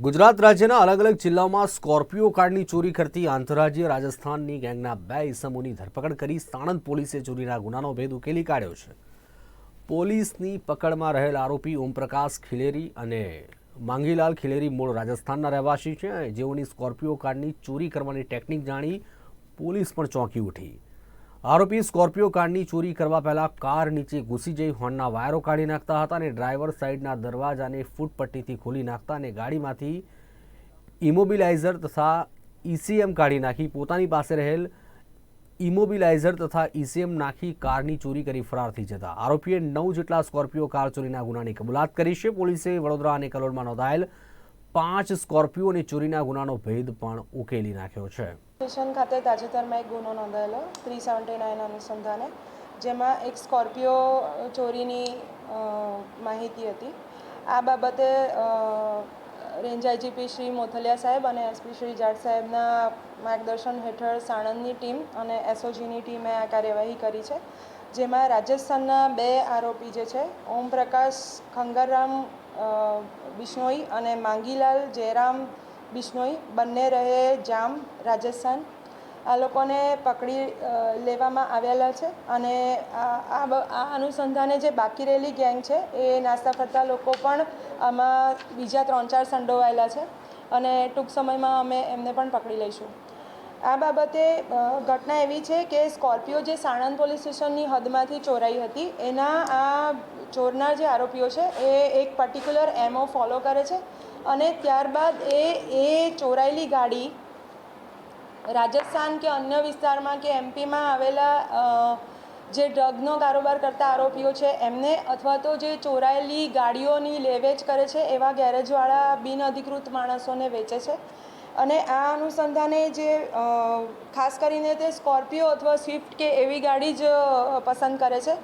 ગુજરાત રાજ્યના અલગ અલગ જિલ્લાઓમાં સ્કોર્પિયો કારની ચોરી કરતી આંતરરાજ્ય રાજસ્થાનની ગેંગના બે ઇસમોની ધરપકડ કરી સાણંદ પોલીસે ચોરીના ગુનાનો ભેદ ઉકેલી કાઢ્યો છે. પોલીસની પકડમાં રહેલ આરોપી ઓમપ્રકાશ ખિલેરી અને માંગીલાલ ખિલેરી મૂળ રાજસ્થાનના રહેવાસી છે. જેઓની સ્કોર્પિયો કારની ચોરી કરવાની ટેકનિક જાણી પોલીસ પણ ચોંકી ઉઠી. આરોપી સ્કોર્પિયો કારની ચોરી કરવા પહેલા કાર નીચે ઘૂસી જઈ હોર્નના વાયરો કાઢી નાખતા હતા અને ડ્રાઈવર સાઈડના દરવાજાને ફૂટપટ્ટીથી ખોલી નાખતા અને ગાડીમાંથી ઇમોબિલાઇઝર તથા ઈસીએમ કાઢી નાખી. પોતાની પાસે રહેલ ઇમોબિલાઇઝર તથા ઈસીએમ નાખી કારની ચોરી કરી ફરાર થઈ જતા. આરોપીએ નવ જેટલા સ્કોર્પિયો કાર ચોરીના ગુનાની કબૂલાત કરી છે. પોલીસે વડોદરા અને કલોડમાં નોંધાયેલ પાંચ સ્કોર્પિયોની ચોરીના ગુનાનો ભેદ પણ ઉકેલી નાખ્યો છે. સ્ટેશન ખાતે તાજેતરમાં એક ગુનો નોંધાયેલો થ્રી સેવન્ટી નાઇન અનુસંધાને, જેમાં એક સ્કોર્પિયો ચોરીની માહિતી હતી. આ બાબતે રેન્જ આઈજીપી શ્રી મોથલિયા સાહેબ અને એસપી શ્રી જાટ સાહેબના માર્ગદર્શન હેઠળ સાણંદની ટીમ અને એસઓજીની ટીમે આ કાર્યવાહી કરી છે. જેમાં રાજસ્થાનના બે આરોપી જે છે ઓમપ્રકાશ ખંગરરામ બિશ્નોઈ અને માંગીલાલ જયરામ બિશ્નોઈ બંને રહે જામ રાજસ્થાન આ લોકોને પકડી લેવામાં આવેલા છે અને આ આ અનુસંધાને જે બાકી રહેલી ગેંગ છે એ નાસ્તા ફરતા લોકો પણ આમાં બીજા ત્રણ ચાર સંડોવાયેલા છે અને ટૂંક સમયમાં અમે એમને પણ પકડી લઈશું. આ બાબતે ઘટના એવી છે કે સ્કોર્પિયો જે સાણંદ પોલીસ સ્ટેશનની હદમાંથી ચોરાઈ હતી, એના આ ચોરના જે આરોપીઓ છે એ એક પર્ટિક્યુલર એમઓ ફોલો કરે છે અને ત્યારબાદ એ એ ચોરાયેલી ગાડી રાજસ્થાન કે અન્ય વિસ્તારમાં કે એમપીમાં આવેલા જે ડ્રગનો કારોબાર કરતા આરોપીઓ છે, એમને અથવા તો જે ચોરાયેલી ગાડીઓની લેવેચ કરે છે, એવા ગેરેજવાળા બિનઅધિકૃત માણસોને વેચે છે. અને આ અનુસંધાને જે ખાસ કરીને તે સ્કોર્પિયો અથવા સ્વિફ્ટ કે એવી ગાડી જ પસંદ કરે છે.